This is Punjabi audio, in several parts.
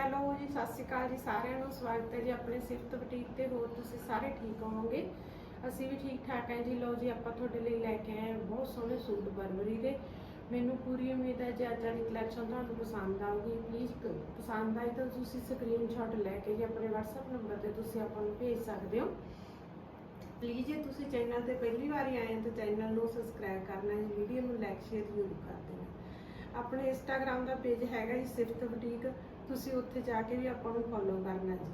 ਹੈਲੋ ਜੀ, ਸਤਿ ਸ਼੍ਰੀ ਅਕਾਲ ਜੀ ਸਾਰਿਆਂ ਨੂੰ। ਸਵਾਗਤ ਹੈ ਜੀ ਆਪਣੇ ਸਿਫਤ ਬੁਟੀਕ ਤੇ। ਹੋਰ ਤੁਸੀਂ ਸਾਰੇ ਠੀਕ ਹੋਵੋਗੇ? ਅਸੀਂ ਵੀ ਠੀਕ ਠਾਕ ਹਾਂ ਜੀ। ਲਓ ਜੀ, ਆਪਾਂ ਤੁਹਾਡੇ ਲਈ ਲੈ ਕੇ ਆਏ ਬਹੁਤ ਸੋਹਣੇ ਸੂਟ ਬਰਬਰੀ ਦੇ। ਮੈਨੂੰ ਪੂਰੀ ਉਮੀਦ ਹੈ ਜੀ ਅੱਜ ਵਾਲੀ ਕਲੈਕਸ਼ਨ ਤੁਹਾਨੂੰ ਪਸੰਦ ਆਊਗੀ। ਪਲੀਜ਼ ਪਸੰਦ ਆਈ ਤਾਂ ਤੁਸੀਂ ਸਕਰੀਨਸ਼ਾਟ ਲੈ ਕੇ ਜੀ ਆਪਣੇ WhatsApp ਨੰਬਰ ਤੇ ਤੁਸੀਂ ਆਪਾਂ ਨੂੰ ਭੇਜ ਸਕਦੇ ਹੋ। ਪਲੀਜ਼ ਜੇ ਤੁਸੀਂ ਚੈਨਲ ਤੇ ਪਹਿਲੀ ਵਾਰੀ ਆਏ ਹੋ ਤਾਂ ਚੈਨਲ ਨੂੰ ਸਬਸਕ੍ਰਾਈਬ ਕਰਨਾ ਹੈ ਵੀਡੀਓ ਨੂੰ ਲਾਈਕ ਸ਼ੇਅਰ ਜ਼ਰੂਰ ਕਰ ਦੇਣਾ। ਆਪਣੇ ਇੰਸਟਾਗ੍ਰam ਦਾ ਪੇਜ ਹੈਗਾ ਜੀ ਸਿਫਤ ਬੁਟੀਕ। ਤੁਸੀਂ ਉੱਥੇ ਜਾ ਕੇ ਵੀ ਆਪਾਂ ਨੂੰ ਫੋਲੋ ਕਰਨਾ ਜੀ।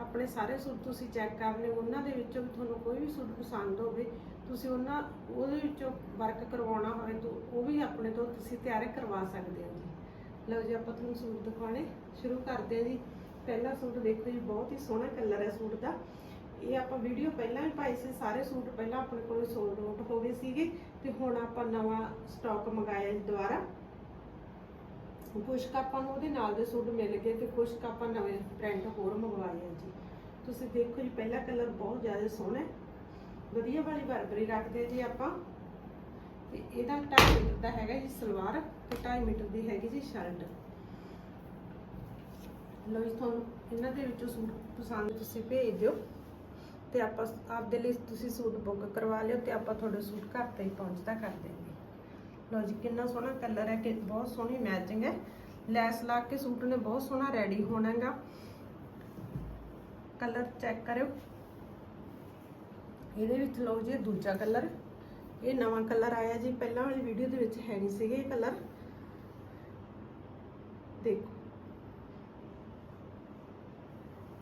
ਆਪਣੇ ਸਾਰੇ ਸੂਟ ਤੁਸੀਂ ਚੈੱਕ ਕਰਨੇ, ਉਹਨਾਂ ਦੇ ਵਿੱਚੋਂ ਵੀ ਤੁਹਾਨੂੰ ਕੋਈ ਵੀ ਸੂਟ ਪਸੰਦ ਹੋਵੇ, ਤੁਸੀਂ ਉਹਨਾਂ, ਉਹਦੇ ਵਿੱਚੋਂ ਵਰਕ ਕਰਵਾਉਣਾ ਹੋਵੇ ਤਾਂ ਉਹ ਵੀ ਆਪਣੇ ਤੋਂ ਤੁਸੀਂ ਤਿਆਰ ਕਰਵਾ ਸਕਦੇ ਹੋ ਜੀ। ਲਓ ਜੀ, ਆਪਾਂ ਤੁਹਾਨੂੰ ਸੂਟ ਦਿਖਾਉਣੇ ਸ਼ੁਰੂ ਕਰਦੇ ਹਾਂ ਜੀ। ਪਹਿਲਾ ਸੂਟ ਦੇਖੋ ਜੀ, ਬਹੁਤ ਹੀ ਸੋਹਣਾ ਕਲਰ ਹੈ ਸੂਟ ਦਾ। ਇਹ ਆਪਾਂ ਵੀਡੀਓ ਪਹਿਲਾਂ ਵੀ ਪਾਈ ਸੀ, ਸਾਰੇ ਸੂਟ ਪਹਿਲਾਂ ਆਪਣੇ ਕੋਲ ਸੋਲਡ ਆਊਟ ਹੋ ਗਏ ਸੀਗੇ ਤੇ ਹੁਣ ਆਪਾਂ ਨਵਾਂ ਸਟਾਕ ਮੰਗਾਇਆ ਜੀ ਦੁਬਾਰਾ। ਕੁਛ ਆਪਾਂ ਨੂੰ ਉਹਦੇ ਨਾਲ ਦੇ ਸੂਟ ਮਿਲ ਗਏ ਤੇ ਕੁਛ ਆਪਾਂ ਨਵੇਂ ਪ੍ਰਿੰਟ ਹੋਰ ਮੰਗਵਾਏ ਆ ਜੀ। ਤੁਸੀਂ ਦੇਖੋ ਜੀ, ਪਹਿਲਾ ਕਲਰ ਬਹੁਤ ਜ਼ਿਆਦਾ ਸੋਹਣਾ ਹੈ। ਵਧੀਆ ਵਾਲੀ ਬਰਬਰੀ ਰੱਖਦੇ ਜੀ ਆਪਾਂ। ਤੇ ਇਹਦਾ 2.5 ਮੀਟਰ ਦਾ ਹੈਗਾ ਜੀ ਸਲਵਾਰ ਤੇ 2.5 ਮੀਟਰ ਦੀ ਹੈਗੀ ਜੀ ਸ਼ਰਟ। ਲਓ ਜੀ, ਤੁਹਾਨੂੰ ਇਹਨਾਂ ਦੇ ਵਿੱਚੋਂ ਸੂਟ ਪਸੰਦ ਤੁਸੀਂ ਭੇਜ ਦਿਓ। ਤੇ ਆਪਾਂ ਆਪਦੇ ਲਈ ਤੁਸੀਂ ਸੂਟ ਬੁੱਕ ਕਰਵਾ ਲਿਓ ਤੇ ਆਪਾਂ ਤੁਹਾਡੇ ਸੂਟ ਘਰ ਤੇ ਹੀ ਪਹੁੰਚਦਾ ਕਰ ਦੇਵਾਂਗੇ ਲਓ ਜੀ, ਕਿੰਨਾ ਸੋਹਣਾ ਕਲਰ ਹੈ ਕਿ ਬਹੁਤ ਸੋਹਣੀ ਮੈਚਿੰਗ ਹੈ। ਲੈਸ ਲਾ ਕੇ ਸੂਟ ਨੇ ਬਹੁਤ ਸੋਹਣਾ ਰੈਡੀ ਹੋਣਾਗਾ ਕਲਰ ਚੈੱਕ ਕਰਿਓ। ਇਹਦੇ ਵਿੱਚ ਲਓ ਜੀ, ਇਹ ਦੂਜਾ ਕਲਰ ਇਹ ਨਵਾਂ ਕਲਰ ਆਇਆ ਜੀ, ਪਹਿਲਾਂ ਵਾਲੀ ਵੀਡੀਓ ਦੇ ਵਿੱਚ ਹੈ ਨਹੀਂ ਸੀਗੇ ਇਹ ਕਲਰ ਦੇਖੋ।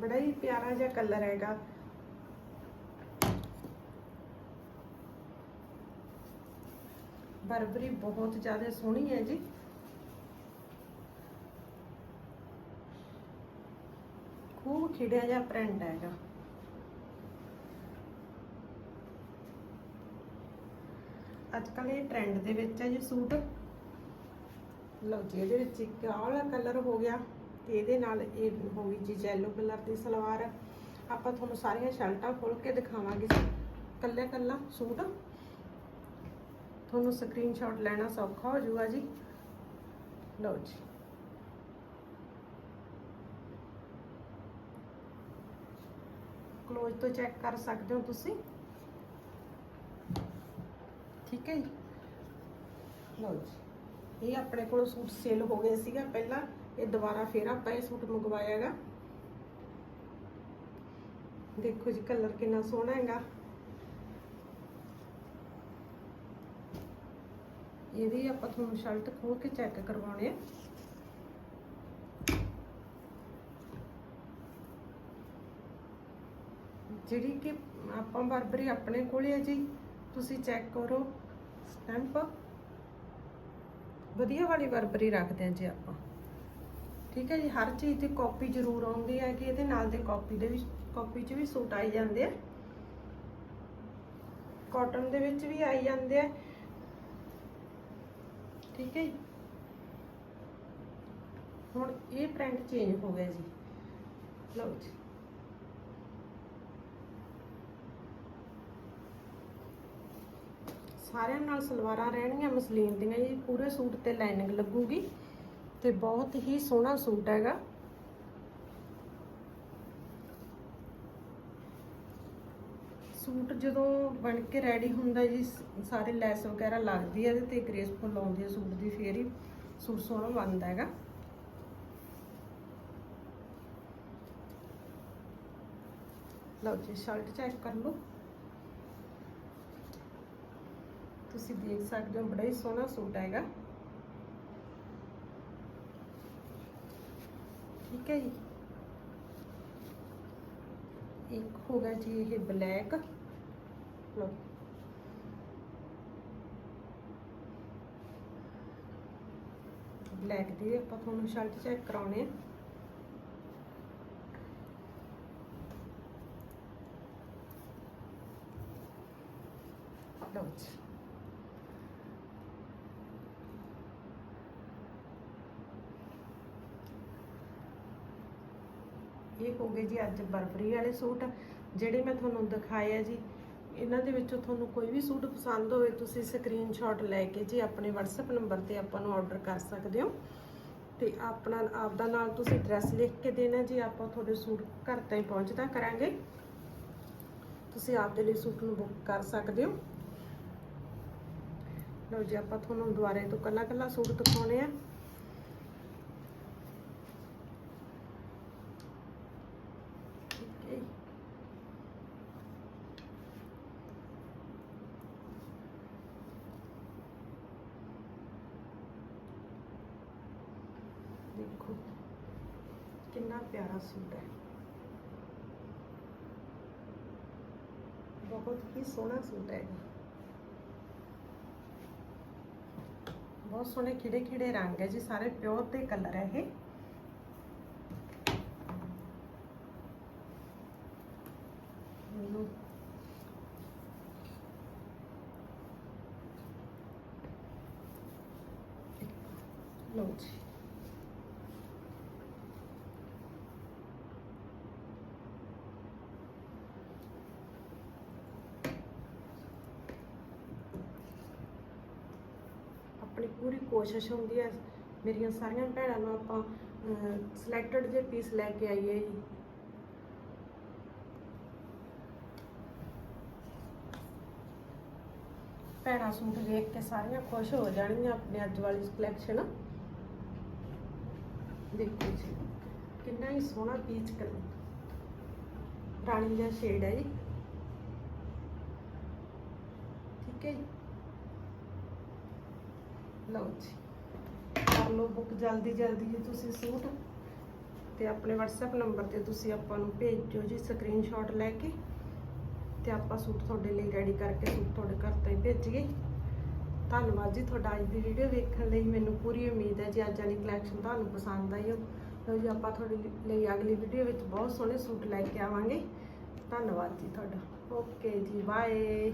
ਬੜਾ ਹੀ ਪਿਆਰਾ ਜਿਹਾ ਕਲਰ ਹੈਗਾ। ਬਰਬਰੀ ਬਹੁਤ ਜ਼ਿਆਦਾ ਸੋਹਣੀ ਹੈ ਜੀ। ਖੂਬ ਖਿੜਿਆ ਜਿਹਾ ਪ੍ਰਿੰਟ ਹੈਗਾ। ਅੱਜ ਕੱਲ ਇਹ ਟ੍ਰੈਂਡ ਦੇ ਵਿੱਚ ਹੈ ਜੀ ਸੂਟ। ਲਓ ਜੀ, ਇਹਦੇ ਵਿੱਚ ਇੱਕ ਆਲਾ ਕਲਰ ਹੋ ਗਿਆ। ਤੇ ਇਹਦੇ ਨਾਲ ਇਹ ਹੋ ਗਈ ਜੀ ਯੈਲੋ ਕਲਰ ਦੀ ਸਲਵਾਰ। ਆਪਾਂ ਤੁਹਾਨੂੰ ਸਾਰੀਆਂ ਸ਼ਰਟਾਂ ਖੋਲ ਕੇ ਦਿਖਾਵਾਂਗੇ ਕੱਲੇ ਕੱਲਾ ਸੂਟ। ਤੁਹਾਨੂੰ ਸਕਰੀਨਸ਼ਾਟ ਲੈਣਾ ਸੌਖਾ ਹੋ ਜਾਊਗਾ ਜੀ। ਲਓ ਜੀ। ਕਲੋਜ਼ ਤੋਂ ਚੈੱਕ ਕਰ ਸਕਦੇ ਹੋ ਤੁਸੀਂ। ਠੀਕ ਹੈ ਜੀ। ਲਓ ਜੀ। ਇਹ ਆਪਣੇ ਕੋਲ ਸੂਟ ਸੇਲ ਹੋ ਗਏ ਸੀਗਾ ਪਹਿਲਾਂ। ਇਹ ਦੁਬਾਰਾ ਫੇਰ ਆਪਾਂ ਇਹ ਸੂਟ ਮੰਗਵਾਇਆ ਹੈਗਾ। ਦੇਖੋ ਜੀ ਕਲਰ ਕਿੰਨਾ ਸੋਹਣਾ ਹੈਗਾ। ਇਹਦੀ ਆਪਾਂ ਤੁਹਾਨੂੰ ਸ਼ਰਟ ਖੋਲ ਕੇ ਚੈੱਕ ਕਰਵਾਉਣੇ ਆ। ਜਿਹੜੀ ਕਿ ਆਪਾਂ ਬਰਬਰੀ ਆਪਣੇ ਕੋਲੇ ਹੈ ਜੀ, ਤੁਸੀਂ ਚੈੱਕ ਕਰੋ ਸਟੈਂਪ ਵਧੀਆ ਵਾਲੀ ਬਰਬਰੀ ਰੱਖਦੇ ਹਾਂ ਜੀ ਆਪਾਂ। ਠੀਕ ਹੈ ਜੀ, ਹਰ ਚੀਜ਼ ਦੀ ਕਾਪੀ ਜ਼ਰੂਰ ਆਉਂਦੀ ਹੈ ਕਿ ਇਹਦੇ ਨਾਲ ਦੇ ਕਾਪੀ ਦੇ ਵੀ ਕਾਪੀ 'ਚ ਵੀ ਸੂਟ ਆਈ ਜਾਂਦੇ ਆ। ਕਾਟਨ ਦੇ ਵਿੱਚ ਵੀ ਆਈ ਜਾਂਦੇ ਆ। ਠੀਕ ਹੈ ਜੀ? ਹੁਣ ਇਹ ਪ੍ਰਿੰਟ ਚੇਂਜ ਹੋ ਗਿਆ ਜੀ। ਲਓ ਜੀ। ਸਾਰਿਆਂ ਨਾਲ ਸਲਵਾਰਾਂ ਰਹਿਣਗੀਆਂ ਮਸਲੀਨ ਦੀਆਂ ਜੀ। ਪੂਰੇ ਸੂਟ ਤੇ ਲਾਈਨਿੰਗ ਲੱਗੂਗੀ ਤੇ ਬਹੁਤ ਹੀ ਸੋਹਣਾ ਸੂਟ ਹੈਗਾ। ਸੂਟ ਜਦੋਂ ਬਣ ਕੇ ਰੈਡੀ ਹੁੰਦਾ ਜੀ ਸਾਰੇ ਲੈਸ ਵਗੈਰਾ ਲੱਗਦੀ ਹੈ ਤੇ ਗ੍ਰੇਸਫੁਲ ਆਉਂਦੀ ਹੈ ਸੂਟ ਦੀ ਫੇਰ ਹੀ ਸੂਟ ਸੋਹਣਾ ਬਣਦਾ ਹੈਗਾ। ਲਓ ਜੀ ਸ਼ਰਟ ਚੈੱਕ ਕਰ ਲਓ। ਤੁਸੀਂ ਦੇਖ ਸਕਦੇ ਹੋ, ਬੜਾ ਹੀ ਸੋਹਣਾ ਸੂਟ ਹੈਗਾ। ਠੀਕ ਹੈ ਜੀ। ਇੱਕ ਹੋ ਗਿਆ ਜੀ ਇਹ ਬਲੈਕ। ਲਓ। ਬਲੈਕ ਦੀ ਆਪਾਂ ਤੁਹਾਨੂੰ ਸ਼ਰਟ ਚੈੱਕ ਕਰਾਉਣੇ ਆ। ਜੀ। ਇਹ ਹੋ ਜੀ ਅੱਜ ਬਰਬਰੀ ਵਾਲੇ ਸੂਟ, ਜਿਹੜੇ ਮੈਂ ਤੁਹਾਨੂੰ ਦਿਖਾਏ ਆ ਜੀ। ਇਹਨਾਂ ਦੇ ਵਿੱਚੋਂ ਤੁਹਾਨੂੰ ਕੋਈ ਵੀ ਸੂਟ ਪਸੰਦ ਹੋਵੇ, ਤੁਸੀਂ ਸਕਰੀਨਸ਼ਾਟ ਲੈ ਕੇ ਜੀ ਆਪਣੇ WhatsApp ਨੰਬਰ ਤੇ ਆਪਾਂ ਨੂੰ ਆਰਡਰ ਕਰ ਸਕਦੇ ਹੋ। ਤੇ ਆਪਣਾ, ਆਪਦਾ ਨਾਲ ਤੁਸੀਂ ਐਡਰੈਸ ਲਿਖ ਕੇ ਦੇਣਾ ਜੀ, ਆਪਾਂ ਤੁਹਾਡੇ ਸੂਟ ਘਰ ਤਾਈਂ ਪਹੁੰਚਦਾ ਕਰਾਂਗੇ। ਤੁਸੀਂ ਆਪਦੇ ਲਈ ਸੂਟ ਨੂੰ ਬੁੱਕ ਕਰ ਸਕਦੇ ਹੋ। ਲਓ ਜੀ, ਆਪਾਂ ਤੁਹਾਨੂੰ ਦੁਬਾਰੇ ਤੋਂ ਕੱਲਾ ਕੱਲਾ ਸੂਟ ਦਿਖਾਉਣੇ ਆ ਠੀਕ ਹੈ ਜੀ। ਦੇਖੋ ਕਿੰਨਾ ਪਿਆਰਾ ਸੂਟ ਹੈ ਬਹੁਤ ਹੀ ਸੋਹਣਾ ਸੂਟ ਹੈ ਬਹੁਤ ਸੋਹਣੇ ਖਿੜੇ ਖਿੜੇ ਰੰਗ ਹੈ ਜੀ ਸਾਰੇ ਪਿਓਰ ਤੇ ਕਲਰ ਹੈ ਇਹ ਲਓ। ਲਓ ਜੀ ਆਪਣੀ ਪੂਰੀ ਕੋਸ਼ਿਸ਼ ਹੁੰਦੀ ਹੈ। ਮੇਰੀਆਂ ਸਾਰੀਆਂ ਭੈਣਾਂ ਨੂੰ ਆਪਾਂ ਸਿਲੈਕਟਡ ਜੇ ਪੀਸ ਲੈ ਕੇ ਆਈਏ ਜੀ। ਭੈਣਾਂ ਸੂਟ ਦੇਖ ਕੇ ਸਾਰੀਆਂ ਖੁਸ਼ ਹੋ ਜਾਣਗੀਆਂ ਆਪਣੇ ਅੱਜ ਵਾਲੀ ਕਲੈਕਸ਼ਨ ਦੇਖੋ ਜੀ, ਕਿੰਨਾ ਹੀ ਸੋਹਣਾ ਪੀਚ ਕਲਰ। ਰਾਣੀ ਦਾ ਸ਼ੇਡ ਹੈ ਜੀ। ਠੀਕ ਹੈ ਜੀ। ਲਓ ਜੀ। ਕਰ ਲਓ ਬੁੱਕ ਜਲਦੀ ਜਲਦੀ ਜੀ ਤੁਸੀਂ ਸੂਟ। ਤੇ ਆਪਣੇ WhatsApp ਨੰਬਰ ਤੇ ਤੁਸੀਂ ਆਪਾਂ ਨੂੰ ਭੇਜੋ ਜੀ ਸਕਰੀਨਸ਼ਾਟ ਲੈ ਕੇ। ਤੇ ਆਪਾਂ ਸੂਟ ਤੁਹਾਡੇ ਲਈ ਰੈਡੀ ਕਰਕੇ ਸੂਟ ਤੁਹਾਡੇ ਘਰ ਤਾਈਂ ਭੇਜੀਏ। ਧੰਨਵਾਦ ਜੀ ਤੁਹਾਡਾ ਅੱਜ ਦੀ ਵੀਡੀਓ ਵੇਖਣ ਲਈ। ਮੈਨੂੰ ਪੂਰੀ ਉਮੀਦ ਹੈ ਜੀ ਅੱਜ ਵਾਲੀ ਕਲੈਕਸ਼ਨ ਤੁਹਾਨੂੰ ਪਸੰਦ ਆਈ ਹੋ ਜੀ ਆਪਾਂ ਤੁਹਾਡੇ ਲਈ ਅਗਲੀ ਵੀਡੀਓ ਵਿੱਚ ਬਹੁਤ ਸੋਹਣੇ ਸੂਟ ਲੈ ਕੇ ਆਵਾਂਗੇ। ਧੰਨਵਾਦ ਜੀ ਤੁਹਾਡਾ। ਓਕੇ ਜੀ ਬਾਏ